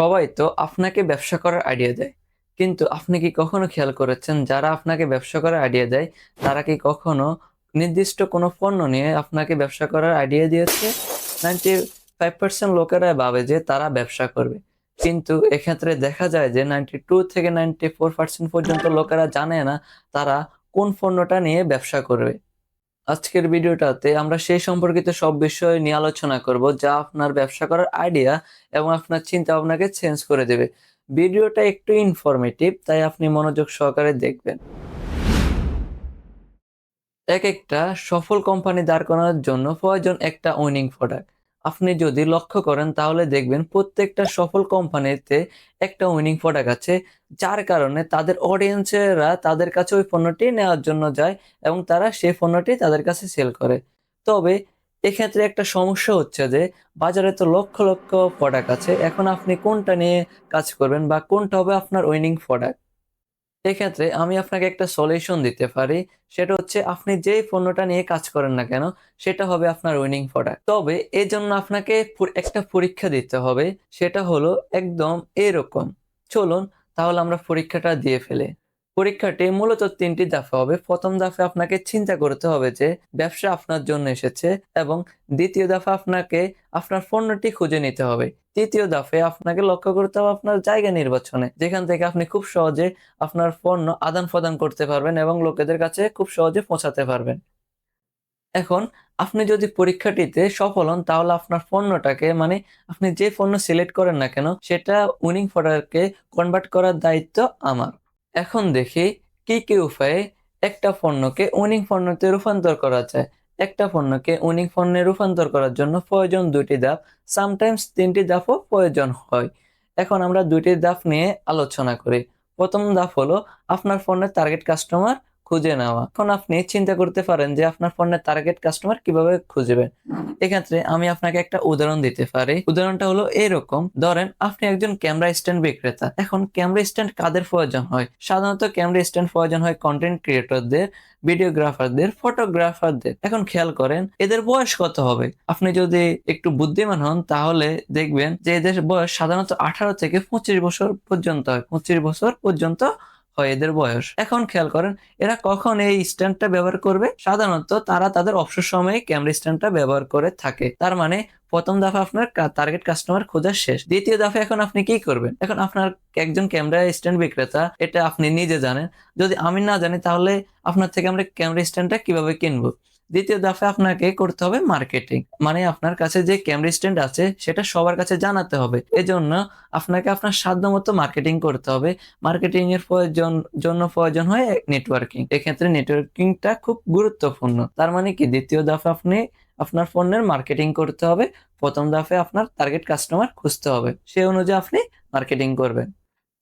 সবাই তো আপনাকে ব্যবসা করার আইডিয়া দেয়। কিন্তু আপনি কি কখনো খেয়াল করেছেন যারা আপনাকে ব্যবসা করার আইডিয়া দেয়, তারা কি কখনো নির্দিষ্ট কোনো পণ্য নিয়ে আপনাকে ব্যবসা করার আইডিয়া দিয়েছে? নাইনটি ফাইভ পার্সেন্ট লোকেরা ভাবে যে তারা ব্যবসা করবে। কিন্তু এক্ষেত্রে দেখা যায় যে নাইনটি টু থেকে নাইনটি ফোর পার্সেন্ট পর্যন্ত লোকেরা জানে না তারা কোন পণ্যটা নিয়ে ব্যবসা করবে। আজকের ভিডিওটাতে আমরা সেই সম্পর্কিত সব বিষয় নিয়ে আলোচনা করব যা আপনার ব্যবসা করার আইডিয়া এবং আপনার চিন্তা ভাবনাকে চেঞ্জ করে দেবে। ভিডিওটা একটু ইনফরমেটিভ তাই আপনি মনোযোগ সহকারে দেখবেন। এক একটা সফল কোম্পানি দাঁড় করানোর জন্য প্রয়োজন একটা উইনিং প্রোডাক্ট আপনি যদি লক্ষ্য করেন, তাহলে দেখবেন প্রত্যেকটা সফল কোম্পানিতে একটা উইনিং প্রোডাক্ট আছে, যার কারণে তাদের অডিয়েন্সেরা তাদের কাছে ওই পণ্যটি নেওয়ার জন্য যায় এবং তারা সেই পণ্যটি তাদের কাছে সেল করে। তবে এক্ষেত্রে একটা সমস্যা হচ্ছে যে, বাজারে তো লক্ষ লক্ষ প্রোডাক্ট আছে, এখন আপনি কোনটা নিয়ে কাজ করবেন বা কোনটা হবে আপনার উইনিং প্রোডাক্ট এক্ষেত্রে আমি আপনাকে একটা সলিউশন দিতে পারি। সেটা হচ্ছে আপনি যেই পণ্যটা নিয়ে কাজ করেন না কেন, সেটা হবে আপনার উইনিং প্রোডাক্ট তবে এর জন্য আপনাকে একটা পরীক্ষা দিতে হবে। সেটা হলো একদম এরকম। চলুন তাহলে আমরা পরীক্ষাটা দিয়ে ফেলে। পরীক্ষাটি মূলত তিনটি ধাপে হবে। প্রথম ধাপে আপনাকে চিন্তা করতে হবে যে ব্যবসা আপনার জন্য এসেছে এবং দ্বিতীয় ধাপে আপনাকে আপনার পণ্যটি খুঁজে নিতে হবে। তৃতীয় ধাপে আপনাকে লক্ষ্য করতে হবে আপনার জায়গা নির্বাচনে, যেখান থেকে আপনি খুব সহজে আপনার পণ্য আদান প্রদান করতে পারবেন এবং লোকেদের কাছে খুব সহজে পৌঁছাতে পারবেন। এখন আপনি যদি পরীক্ষাটিতে সফল হন, তাহলে আপনার পণ্যটাকে মানে আপনি যে পণ্য সিলেক্ট করেন না কেন, সেটা উইনিং প্রোডাক্টকে কনভার্ট করার দায়িত্ব আমার। এখন দেখি কি কি উপায়ে একটা পণ্যকে উইনিং পণ্যতে রূপান্তর করা যায়। একটা পণ্যকে উনিক পণ্যে রূপান্তর করার জন্য প্রয়োজন দুটি ধাপ সামটাইমস তিনটি ধাপও প্রয়োজন হয়। এখন আমরা দুইটি ধাপ নিয়ে আলোচনা করি। প্রথম ধাপ হলো আপনার ফোনের টার্গেট কাস্টমার খুঁজে নেওয়া। এখন আপনি চিন্তা করতে পারেন যে আপনার পণ্যের টার্গেট কাস্টমার কীভাবে খুঁজবেন। এক্ষেত্রে আমি আপনাকে একটা উদাহরণ দিতে পারি। উদাহরণটা হলো এরকম। ধরেন আপনি একজন ক্যামেরা স্ট্যান্ড বিক্রেতা। এখন ক্যামেরা স্ট্যান্ড কাদের প্রয়োজন হয়? সাধারণত ক্যামেরা স্ট্যান্ড প্রয়োজন হয় কন্টেন্ট ক্রিয়েটরদের ভিডিওগ্রাফারদের ফটোগ্রাফারদের এখন খেয়াল করেন, এদের বয়স কত হবে? আপনি যদি একটু বুদ্ধিমান হন, তাহলে দেখবেন যে এদের বয়স সাধারণত আঠারো থেকে পঁচিশ বছর পর্যন্ত হয়। পঁচিশ বছর পর্যন্ত হয় এদের বয়স। এখন খেয়াল করেন, এরা কখন এই স্ট্যান্ডটা ব্যবহার করবে? সাধারণত তারা তাদের অবসর সময়ে ক্যামেরা স্ট্যান্ডটা ব্যবহার করে থাকে। তার মানে প্রথম দফা আপনার টার্গেট কাস্টমার খোঁজা শেষ। দ্বিতীয় দফা এখন আপনি কি করবেন? এখন আপনার একজন ক্যামেরা স্ট্যান্ড বিক্রেতা, এটা আপনি নিজে জানেন। যদি আমি না জানি তাহলে আপনার থেকে আমরা ক্যামেরা স্ট্যান্ডটা কীভাবে কিনবো? দ্বিতীয় দফা আপনাকে করতে হবে মার্কেটিং মানে আপনার কাছে যে ক্যামেরা স্ট্যান্ড আছে, সেটা সবার কাছে জানাতে হবে। এজন্য আপনাকে আপনার সাধ্য মতো মার্কেটিং করতে হবে। মার্কেটিং এর প্রয়োজন, জন্য প্রয়োজন হয় নেটওয়ার্কিং এক্ষেত্রে নেটওয়ার্কিংটা খুব গুরুত্বপূর্ণ। তার মানে কি? দ্বিতীয় দফা আপনি আপনার পণ্যের মার্কেটিং করতে হবে। প্রথম দফে আপনার টার্গেট কাস্টমার খুঁজতে হবে। সেই অনুযায়ী আপনি মার্কেটিং করবেন।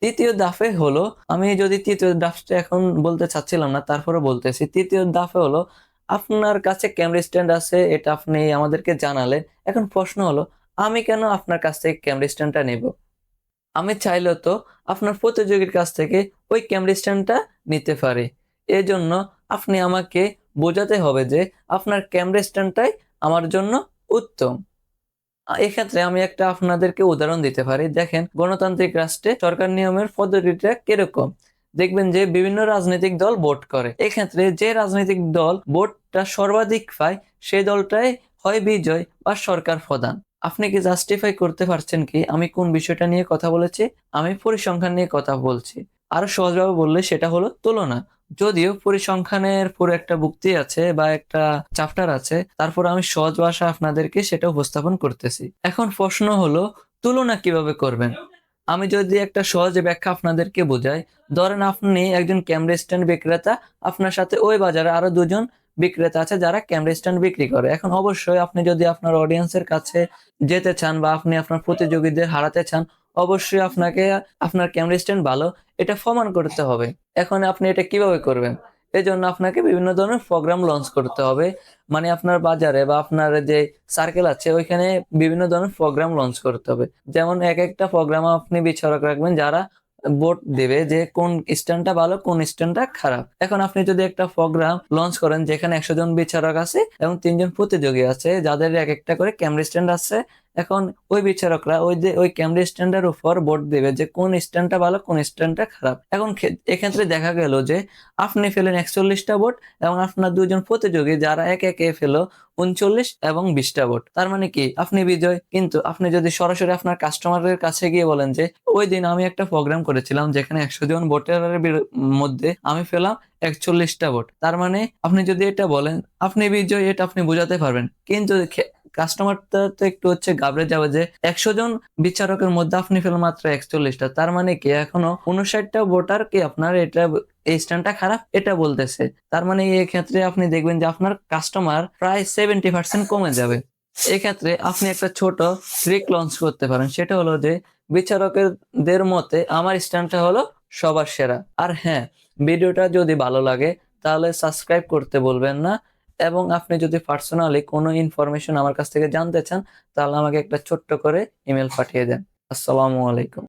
তৃতীয় দাফে হলো, আমি যদি তৃতীয় দাফটা এখন বলতে চাচ্ছিলাম না তারপরে বলতেছি। তৃতীয় দাফে হলো আপনার কাছে ক্যামেরা স্ট্যান্ড আছে এটা আপনি আমাদেরকে জানালেন। এখন প্রশ্ন হলো, আমি কেন আপনার কাছ থেকে ক্যামেরা স্ট্যান্ডটা নেব? আমি চাইলেও তো আপনার প্রতিযোগীর কাছ থেকে ওই ক্যামেরা স্ট্যান্ডটা নিতে পারি। এজন্য আপনি আমাকে বোঝাতে হবে যে আপনার ক্যামেরা স্ট্যান্ডটাই আমার জন্য উত্তম। এক্ষেত্রে আমি একটা আপনাদেরকে উদাহরণ দিতে পারি। দেখেন, গণতান্ত্রিক রাষ্ট্রে সরকার নিয়মের পদ্ধতিটা কীরকম? দেখবেন যে বিভিন্ন রাজনৈতিক দল ভোট করে। এক্ষেত্রে যে রাজনৈতিক দল ভোটটা সর্বাধিক পায় সেই দলটাই হয় বিজয় বা সরকার প্রধান। আপনি কি জাস্টিফাই করতে পারছেন কি? আমি কোন বিষয়টা নিয়ে কথা বলেছি? আমি পরিসংখ্যান নিয়ে কথা বলছি। আরও সহজভাবে বললে সেটা হলো তুলনা। যদিও পরিসংখ্যানের পুরো একটা বুক্তি আছে বা একটা চ্যাপ্টার আছে, তারপর আমি সহজ ভাষা আপনাদেরকে সেটা উপস্থাপন করতেছি। এখন প্রশ্ন হলো, তুলনা কীভাবে করবেন? আমি যদি একটা সহজ ব্যাখ্যা আপনাদেরকে বোঝাই, ধরেন আপনি একজন ক্যামেরা স্ট্যান্ড বিক্রেতা, আপনার সাথে ওই বাজারে আরও দুজন বিক্রেতা আছে যারা ক্যামেরা স্ট্যান্ড বিক্রি করে। এখন অবশ্যই আপনি যদি আপনার অডিয়েন্সের কাছে যেতে চান বা আপনি আপনার প্রতিযোগীদের হারাতে চান, অবশ্যই আপনাকে, আপনার ক্যামেরা স্ট্যান্ড ভালো, এটা প্রমাণ করতে হবে। এখন আপনি এটা কীভাবে করবেন? এই জন্য আপনাকে বিভিন্ন ধরনের প্রোগ্রাম লঞ্চ করতে হবে। মানে আপনার বাজারে বা আপনার যে সার্কেল আছে, ওইখানে বিভিন্ন ধরনের প্রোগ্রাম লঞ্চ করতে হবে। যেমন এক একটা প্রোগ্রাম আপনি বিচারক রাখবেন যারা ভোট দেবে যে কোন স্ট্যান্ডটা ভালো, কোন স্ট্যান্ডটা খারাপ। এখন আপনি যদি একটা প্রোগ্রাম লঞ্চ করেন যেখানে একশো জন বিচারক আছে এবং তিনজন প্রতিযোগী আছে, যাদের এক একটা করে ক্যামেরা স্ট্যান্ড আছে এখন ওই বিচারকরা ওই যে, ওই ক্যামেরা স্ট্যান্ডের উপর ভোট দেবে যে কোন স্ট্যান্ডটা ভালো, কোন স্ট্যান্ডটা খারাপ। এখন এক্ষেত্রে দেখা গেল যে আপনি ফেলেন একচল্লিশটা ভোট এবং আপনার দুজন প্রতিযোগী যারা এক একে ফেলো উনচল্লিশ এবং বিশটা ভোট। তার মানে কি? আপনি বিজয়, কিন্তু আপনি যদি সরাসরি আপনার কাস্টমারের কাছে গিয়ে বলেন যে, ওই দিন আমি একটা প্রোগ্রাম করেছিলাম যেখানে একশো জন ভোটের মধ্যে আমি ফেলাম একচল্লিশটা ভোট। তার মানে আপনি যদি এটা বলেন, আপনি বিজয়, এটা আপনি বোঝাতে পারবেন। কিন্তু কাস্টমারটা তো একটু হচ্ছে গাবড়ে যাবে যে একশো জন বিচারকের মধ্যে আপনি পেলেন মাত্র একচল্লিশটা। তার মানে কি? এখনও উনষাটটা ভোটার কি আপনার এটা এই স্ট্যান্ডটা খারাপ? এটা বলতেছে। তার মানে এই ক্ষেত্রে আপনি দেখবেন যে আপনার কাস্টমার প্রায় সেভেন্টি পার্সেন্ট কমে যাবে। এক্ষেত্রে আপনি একটা ছোট ট্রিক লঞ্চ করতে পারেন। সেটা হলো যে বিচারকদের মতে আমার স্ট্যান্ডটা হলো সবার সেরা। আর হ্যাঁ ভিডিওটা যদি ভালো লাগে তাহলে সাবস্ক্রাইব করতে বলবেন না। এবং আপনি যদি পার্সোনালি কোনো ইনফরমেশন আমার কাছ থেকে জানতে চান, তাহলে আমাকে একটা ছোট্ট করে ইমেল পাঠিয়ে দেন। আসসালামু আলাইকুম।